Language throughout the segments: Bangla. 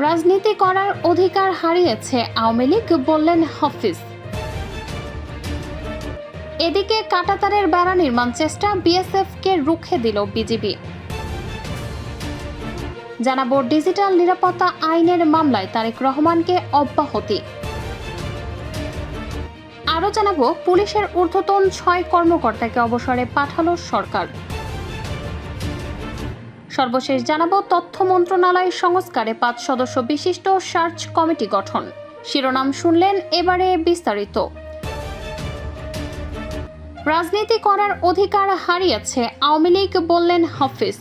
রাজনীতি করার অধিকার হারিয়েছে আওয়ামী লীগ, বললেন হাফিজ। এদিকে কাটাতারের বেড়া নির্মাণ চেষ্টা বিএসএফকে রুখে দিল বিজিবি। জানাব ডিজিটাল নিরাপত্তা আইনের মামলায় তারেক রহমানকে অব্যাহতি। আরও জানাব পুলিশের ঊর্ধ্বতন ছয় কর্মকর্তাকে অবসরে পাঠালো সরকার। সর্বশেষ জানাব তথ্য মন্ত্রণালয় সংস্কারে পাঁচ সদস্য বিশিষ্ট সার্চ কমিটি গঠন। শিরোনাম শুনলেন এবারে বিস্তারিত। রাজনীতি করার অধিকার হারিয়েছে আওয়ামী লীগ বললেন হাফিজ।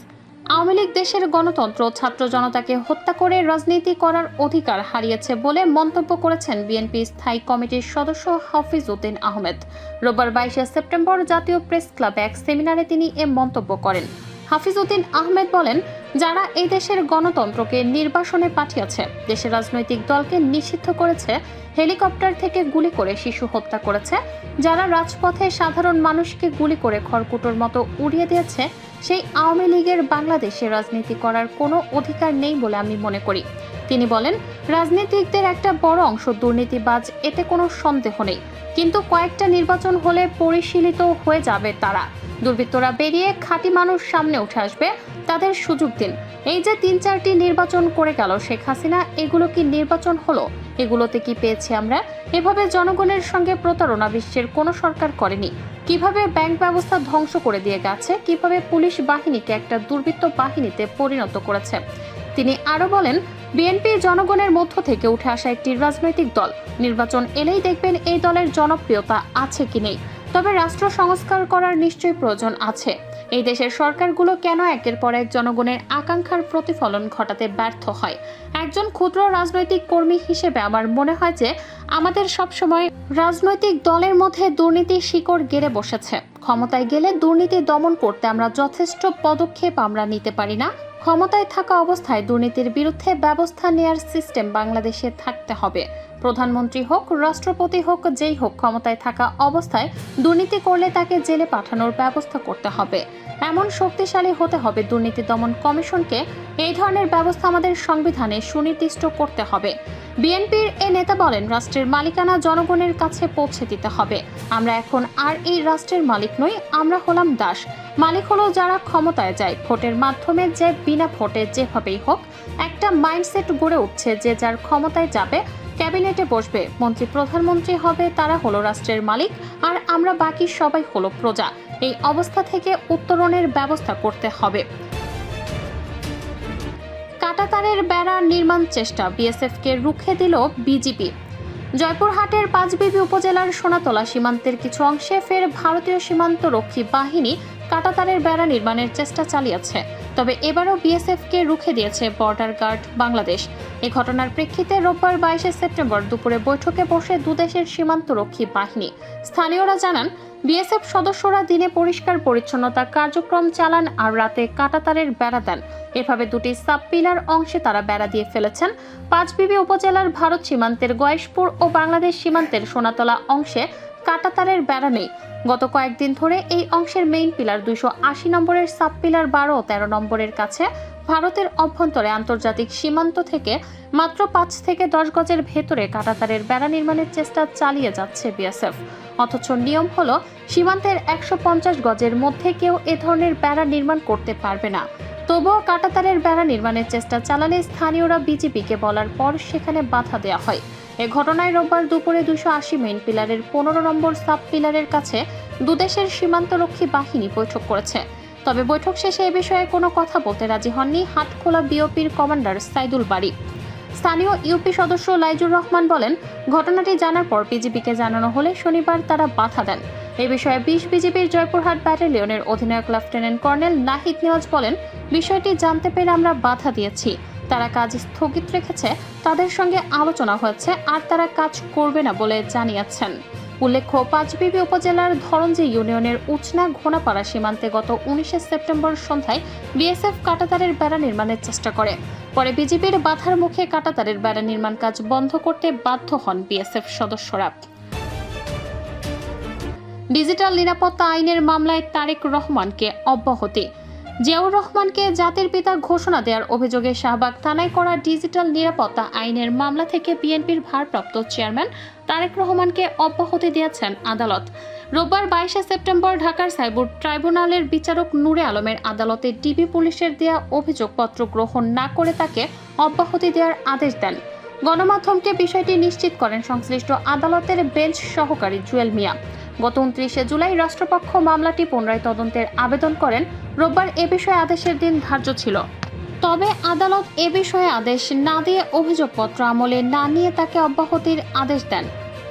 আওয়ামী লীগ দেশের গণতন্ত্র, ছাত্র জনতাকে হত্যা করে রাজনীতি করার অধিকার হারিয়েছে বলে মন্তব্য করেছেন বিএনপি স্থায়ী কমিটির সদস্য হাফিজ উদ্দিন আহমেদ। রোববার বাইশে সেপ্টেম্বর জাতীয় প্রেস ক্লাবে এক সেমিনারে তিনি এ মন্তব্য করেন। হাফিজ উদ্দিন আহমেদ বলেন, যারা এই দেশের গণতন্ত্রকে নির্বাসনে পাঠিয়েছে, দেশের রাজনৈতিক দলকে নিষিদ্ধ করেছে, হেলিকপ্টার থেকে গুলি করে শিশু হত্যা করেছে, যারা রাজপথে সাধারণ মানুষকে গুলি করে খড়কুটোর মতো উড়িয়ে দিয়েছে, সেই আওয়ামী লীগের বাংলাদেশে রাজনীতি করার কোনো অধিকার নেই বলে আমি মনে করি। তিনি বলেন, রাজনীতিকদের একটা বড় অংশ দুর্নীতিবাজ, এতে কোনো সন্দেহ নেই। কিন্তু কয়েকটা নির্বাচন হলে পরিশীলিত হয়ে যাবে তারা। দুর্বৃত্তরা বেরিয়ে খাঁটি মানুষ সামনে উঠে আসবে, তাদের সুযোগ দিন। এই যে তিন চারটি নির্বাচন করে গেল শেখ হাসিনা, এগুলো কি নির্বাচন হলো? এগুলোতে কি পেয়েছি আমরা? এভাবে জনগণের সঙ্গে প্রতারণা বিশ্বের কোনো সরকার করেনি। কীভাবে ব্যাংক ব্যবস্থা ধ্বংস করে দিয়ে গেছে? কীভাবে পুলিশ বাহিনীকে একটা দুর্বৃত্ত বাহিনীতে পরিণত করেছে? তিনি আরও বলেন, বিএনপি জনগণের মধ্য থেকে উঠে আসা একটি রাজনৈতিক দল। নির্বাচন এলেই দেখবেন এই দলের জনপ্রিয়তা আছে কি নেই। তবে রাষ্ট্র সংস্কার করার নিশ্চয়ই প্রয়োজন আছে। এই দেশের সরকারগুলো কেন একের পর এক জনগণের আকাঙ্ক্ষার প্রতিফলন ঘটাতে ব্যর্থ হয়? একজন ক্ষুদ্র রাজনৈতিক কর্মী হিসেবে আমার মনে হয় যে, আমাদের সবসময় রাজনৈতিক দলের মধ্যে দুর্নীতি শিকড় গেড়ে বসেছে। ক্ষমতায় গেলে দুর্নীতি দমন করতে আমরা যথেষ্ট পদক্ষেপ আমরা নিতে পারি না। ক্ষমতায় থাকা অবস্থায় দুর্নীতির বিরুদ্ধে ব্যবস্থা নেয়ার সিস্টেম বাংলাদেশে থাকতে হবে। প্রধানমন্ত্রী হোক, রাষ্ট্রপতি হোক, যেই হোক, ক্ষমতায় থাকা অবস্থায় দুর্নীতি করলে তাকে জেলে পাঠানোর ব্যবস্থা করতে হবে। এমন শক্তিশালী হতে হবে দুর্নীতি দমন কমিশনকে। এই ধরনের ব্যবস্থা আমাদের সংবিধানে সুনির্দিষ্ট করতে হবে। বিএনপির এ নেতা বলেন, রাষ্ট্রের মালিকানা জনগণের কাছে পৌঁছে দিতে হবে। আমরা এখন আর এই রাষ্ট্রের মালিক নই, আমরা হলাম দাস। মালিক হলো যারা ক্ষমতায় যায়। ভোটের মাধ্যমে যে বিনা ভোটে যেভাবেই হোক, একটা মাইন্ডসেট গড়ে উঠছে যে যার ক্ষমতায় যাবে, ক্যাবিনেটে বসবে। মন্ত্রী, প্রধানমন্ত্রী হবে, তারা হলো রাষ্ট্রের মালিক, আর আমরা বাকি সবাই হলো প্রজা। এই অবস্থা থেকে উত্তরণের ব্যবস্থা করতে হবে। কাটাতারের বেড়া নির্মাণ চেষ্টা বিএসএফকে রুখে দিল বিজিপি। জয়পুরহাটের পাঁচবিবি উপজেলার সোনাতলা সীমান্তের কিছু অংশে ফের ভারতীয় সীমান্ত রক্ষী বাহিনী কাটাতারের বেড়া নির্মাণের চেষ্টা চালিয়েছে। তবে এবারও বিএসএফকে রুখে দিয়েছে বর্ডার গার্ড বাংলাদেশ। এ ঘটনার প্রেক্ষিতে রোববার বাইশে সেপ্টেম্বর দুপুরে বৈঠকে বসে দুদেশের সীমান্তরক্ষী বাহিনী। স্থানীয়রা জানান, বিএসএফ সদস্যরা দিনে পরিষ্কার পরিচ্ছন্নতা কার্যক্রম চালান আর রাতে কাটাতারের বেড়া দেন। এভাবে দুটি সাব পিলার অংশে তারা বেড়া দিয়ে ফেলেছেন। পাঁচবিবি উপজেলার ভারত সীমান্তের গয়েশপুর ও বাংলাদেশ সীমান্তের সোনাতলা অংশে কাটাতারের বেড়া নেই। গত কয়েকদিন ধরে এই অংশের মেইন পিলার দুইশো আশি নম্বরের সাব পিলার বারো তেরো নম্বরের কাছে ভারতের অভ্যন্তরে আন্তর্জাতিক সীমান্ত থেকে মাত্র পাঁচ থেকে দশ গজের ভেতরে কাটাতারের বেড়া নির্মাণের চেষ্টা চালিয়ে যাচ্ছে বিএসএফ। অথচ নিয়ম হল, সীমান্তের একশো পঞ্চাশ গজের মধ্যে কেউ এ ধরনের বেড়া নির্মাণ করতে পারবে না। তবুও কাটাতারের বেড়া নির্মাণের চেষ্টা চালালে স্থানীয়রা বিজেপিকে বলার পর সেখানে বাধা দেওয়া হয়। এ ঘটনায় রোববার দুপুরে দুশো আশি মেইন পিলারের পনেরো নম্বর সাব পিলারের কাছে দুদেশের সীমান্তরক্ষী বাহিনী বৈঠক করেছে। তবে বৈঠক শেষে এ বিষয়ে কোনো কথা বলতে রাজি হননি হাটখোলা বিওপির কমান্ডার সাইদুল বাড়ি স্থানীয় ইউপি সদস্য লাইজুর রহমান বলেন, ঘটনাটি জানার পর বিজেপিকে জানানো হলে শনিবার তারা বাধা দেন। এ বিষয়ে বিশ বিজেপির জয়পুরহাট ব্যাটালিয়নের অধিনায়ক লেফটেন্যান্ট কর্নেল নাহিদ নেওয়াজ বলেন, বিষয়টি জানতে পেরে আমরা বাধা দিয়েছি। তারা কাজ স্থগিত রেখেছে, তাদের সঙ্গে আলোচনা হয়েছে আর তারা কাজ করবে না বলে জানিয়েছেন। উল্লেখ্য, পাঁচবিবি উপজেলার ধরঞ্জি ইউনিয়নের উচনা ঘোনাপাড়া সীমান্তে গত উনিশে সেপ্টেম্বর সন্ধ্যায় বিএসএফ কাটাতারের বেড়া নির্মাণের চেষ্টা করে। পরে বিজেপির বাধার মুখে কাটাতারের বেড়া নির্মাণ কাজ বন্ধ করতে বাধ্য হন বিএসএফ সদস্যরা। ডিজিটাল নিরাপত্তা আইনের মামলায় তারেক রহমানকে অব্যাহতি। জিয়াউর রহমানকে জাতির পিতা ঘোষণা দেওয়ার অভিযোগে শাহবাগ থানায় করা ডিজিটাল নিরাপত্তা আইনের মামলা থেকে বিএনপির ভারপ্রাপ্ত চেয়ারম্যান তারেক রহমানকে অব্যাহতি দিয়েছেন আদালত। রোববার বাইশে সেপ্টেম্বর ঢাকার সাইবুর ট্রাইব্যুনালের বিচারক নূরে আলমের আদালতে ডিবি পুলিশের দেয়া অভিযোগপত্র গ্রহণ না করে তাকে অব্যাহতি দেওয়ার আদেশ দেন। গণমাধ্যমকে বিষয়টি নিশ্চিত করেন সংশ্লিষ্ট আদালতের বেঞ্চ সহকারী জুয়েল মিয়া। গত উনত্রিশে জুলাই রাষ্ট্রপক্ষ মামলাটি পুনরায় তদন্তের আবেদন করেন। রোববার এ বিষয়ে আদেশের দিন ধার্য ছিল। তবে আদালত এ বিষয়ে আদেশ না দিয়ে অভিযোগপত্র আমলে না নিয়ে তাকে অব্যাহতির আদেশ দেন।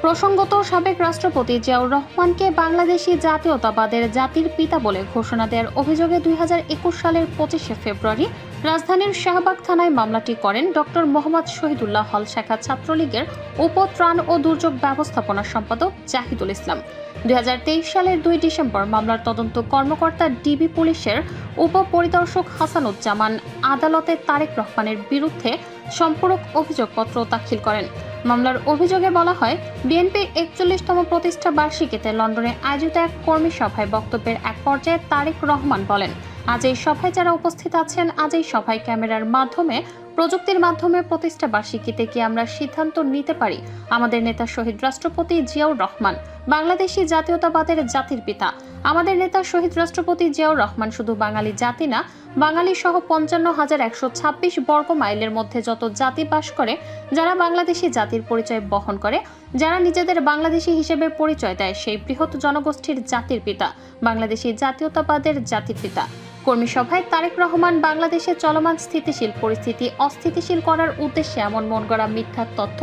প্রসঙ্গত, সাবেক রাষ্ট্রপতি জিয়াউর রহমানকে বাংলাদেশি জাতীয়তাবাদের জাতির পিতা বলে ঘোষণা দেওয়ার অভিযোগে দুই হাজার একুশ সালের পঁচিশে ফেব্রুয়ারি রাজধানীর শাহবাগ থানায় মামলাটি করেন ডক্টর মোহাম্মদ শহীদুল্লাহ হল শাখা ছাত্রলীগের উপত্রাণ ও দুর্যোগ ব্যবস্থাপনা সম্পাদক জাহিদুল ইসলাম। দুই হাজার তেইশ সালের দুই ডিসেম্বর মামলার তদন্ত কর্মকর্তা ডিবি পুলিশের উপপরিদর্শক হাসানুজ্জামান আদালতে তারেক রহমানের বিরুদ্ধে সম্পূরক অভিযোগপত্র দাখিল করেন। মামলার অভিযোগে বলা হয়, বিএনপির একচল্লিশতম প্রতিষ্ঠা বার্ষিকীতে লন্ডনে আয়োজিত এক কর্মী সভায় বক্তব্যের এক পর্যায়ে তারেক রহমান বলেন, আজ এই সভায় যারা উপস্থিত আছেন, আজ এই সভায় ক্যামেরার মাধ্যমে প্রযুক্তির মাধ্যমে প্রতিষ্ঠা বার্ষিকীতে কি আমরা সিদ্ধান্ত নিতে পারি। আমাদের নেতা শহীদ রাষ্ট্রপতি জিয়াউর রহমান, বাংলাদেশি জাতীয়তাবাদের জাতির পিতা। আমাদের নেতা শহীদ রাষ্ট্রপতি জিয়াউর রহমান শুধু বাঙালি জাতি না, বাঙালি সহ পঞ্চান্ন হাজার একশো ছাব্বিশ বর্গ মাইলের মধ্যে যত জাতি বাস করে, যারা বাংলাদেশি জাতির পরিচয় বহন করে, যারা নিজেদের বাংলাদেশি হিসেবে পরিচয় দেয়, সেই বৃহৎ জনগোষ্ঠীর জাতির পিতা, বাংলাদেশি জাতীয়তাবাদের জাতির পিতা। কর্মী সভায় তারেক রহমান বাংলাদেশের চলমান স্থিতিশীল পরিস্থিতি অস্থিতিশীল করার উদ্দেশ্যে এমন মন গড়া মিথ্যা তথ্য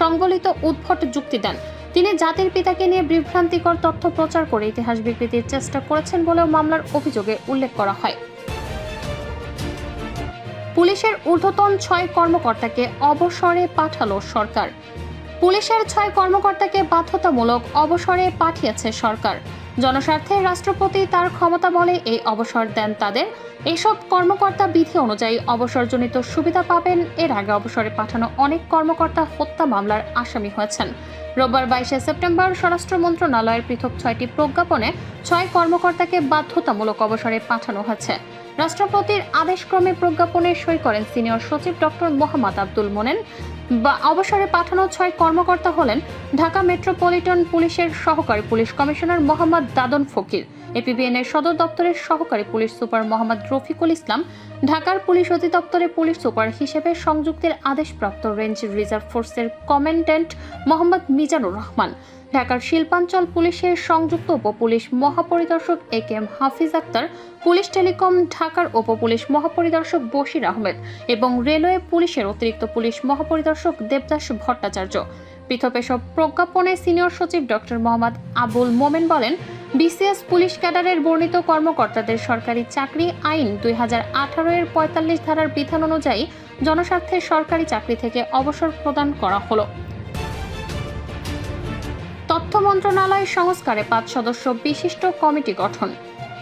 সংবলিত উদ্ভট যুক্তি দেন। তিনি জাতির পিতাকে নিয়ে বিভ্রান্তিকর তথ্য প্রচার করে ইতিহাস বিকৃতির চেষ্টা করেছেন বলেও মামলার অভিযোগে উল্লেখ করা হয়। পুলিশের ঊর্ধ্বতন ছয় কর্মকর্তাকে অবসরে পাঠালো সরকার। পুলিশের ছয় কর্মকর্তাকে বাধ্যতামূলক অবসরে পাঠিয়েছে সরকার। জনস্বার্থে রাষ্ট্রপতি তার ক্ষমতা বলে এই অবসর দেন তাদের। এসব কর্মকর্তা বিধি অনুযায়ী অবসরজনিত সুবিধা পাবেন। এর আগে অবসরে পাঠানো অনেক কর্মকর্তা হত্যা মামলার আসামি হয়েছেন। রোববার বাইশে সেপ্টেম্বর স্বরাষ্ট্র মন্ত্রণালয়ের পৃথক ছয়টি প্রজ্ঞাপনে ছয় কর্মকর্তাকে বাধ্যতামূলক অবসরে পাঠানো হয়েছে। রাষ্ট্রপতির আদেশক্রমে প্রজ্ঞাপনে সই করেন সিনিয়র সচিব ডক্টর মোহাম্মদ আব্দুল মোনেন। বা অবসরে পাঠানো ছয় কর্মকর্তা হলেন ঢাকা মেট্রোপলিটন পুলিশের সহকারী police commissioner Mohammad Dadan Fakir. APBN এর সদর দপ্তরের সহকারী পুলিশ সুপার মোহাম্মদ রফিকুল ইসলাম, ঢাকার পুলিশ অধিদপ্তরে পুলিশ সুপার হিসেবে সংযুক্তের আদেশপ্রাপ্ত রেঞ্জ রিজার্ভ ফোর্সের কমান্ড্যান্ট মোহাম্মদ মিজানুর রহমান। ঢাকার শিল্পাঞ্চল পুলিশের সংযুক্ত উপপুলিশ মহাপরিদর্শক A K M Hafiz Akhtar, police telecom ঢাকার উপপুলিশ মহাপরিদর্শক বশির আহমেদ এবং রেলওয়ে পুলিশের অতিরিক্ত পুলিশ মহাপরিদর্শক দেবদাস ভট্টাচার্য। পৃথক এসব প্রজ্ঞাপনে সিনিয়র সচিব ডক্টর মোহাম্মদ আবুল মোমেন বলেন, বিসিএস পুলিশ ক্যাডারের বর্ণিত কর্মকর্তাদের সরকারি চাকরি আইন দুই হাজার আঠারো এর পঁয়তাল্লিশ ধারার বিধান অনুযায়ী জনস্বার্থে সরকারি চাকরি থেকে অবসর প্রদান করা হলো। তথ্য মন্ত্রণালয় সংস্কারে পাঁচ সদস্য বিশিষ্ট কমিটি গঠন।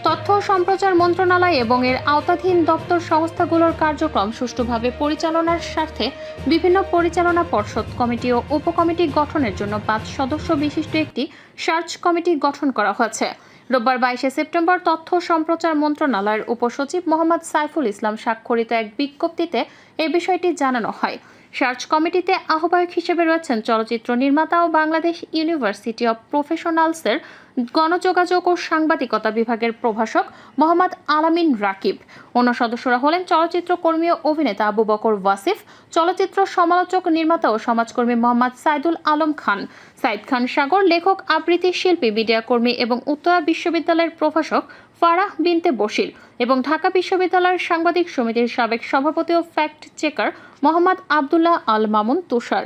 তথ্য সম্প্রচার মন্ত্রণালয় এবং এর আওতাধীন দপ্তর সংস্থাগুলোর কার্যক্রম সুষ্ঠুভাবে পরিচালনার স্বার্থে বিভিন্ন পরিচালনা পর্ষদ কমিটি ও উপকমিটি গঠনের জন্য পাঁচ সদস্য বিশিষ্ট একটি সার্চ কমিটি গঠন করা হয়েছে। রোববার বাইশে সেপ্টেম্বর তথ্য সম্প্রচার মন্ত্রণালয়ের উপসচিব মোহাম্মদ সাইফুল ইসলাম স্বাক্ষরিত এক বিজ্ঞপ্তিতে এ বিষয়টি জানানো হয়। সার্চ কমিটিতে আহ্বায়ক হিসেবে রয়েছেন চলচ্চিত্র নির্মাতা ও বাংলাদেশ ইউনিভার্সিটি অব প্রফেশনালসের গণযোগাযোগ ও সাংবাদিকতা বিভাগের প্রভাষক মোহাম্মদ আলামিন রাকিব। অন্য সদস্যরা হলেন চলচ্চিত্র কর্মী ও অভিনেতা আবু বকর ওয়াসিফ, চলচ্চিত্র সমালোচক নির্মাতা ও সমাজকর্মী মোহাম্মদ সাইদুল আলম খান। সাইদ খান সাগর, লেখক, আবৃত্তি শিল্পী, মিডিয়া কর্মী এবং উত্তরা বিশ্ববিদ্যালয়ের প্রভাষক ফারাহ বিনতে বশির এবং ঢাকা বিশ্ববিদ্যালয়ের সাংবাদিক সমিতির সাবেক সভাপতি ও ফ্যাক্ট চেকার মোহাম্মদ আবদুল্লাহ আল মামুন তুষার।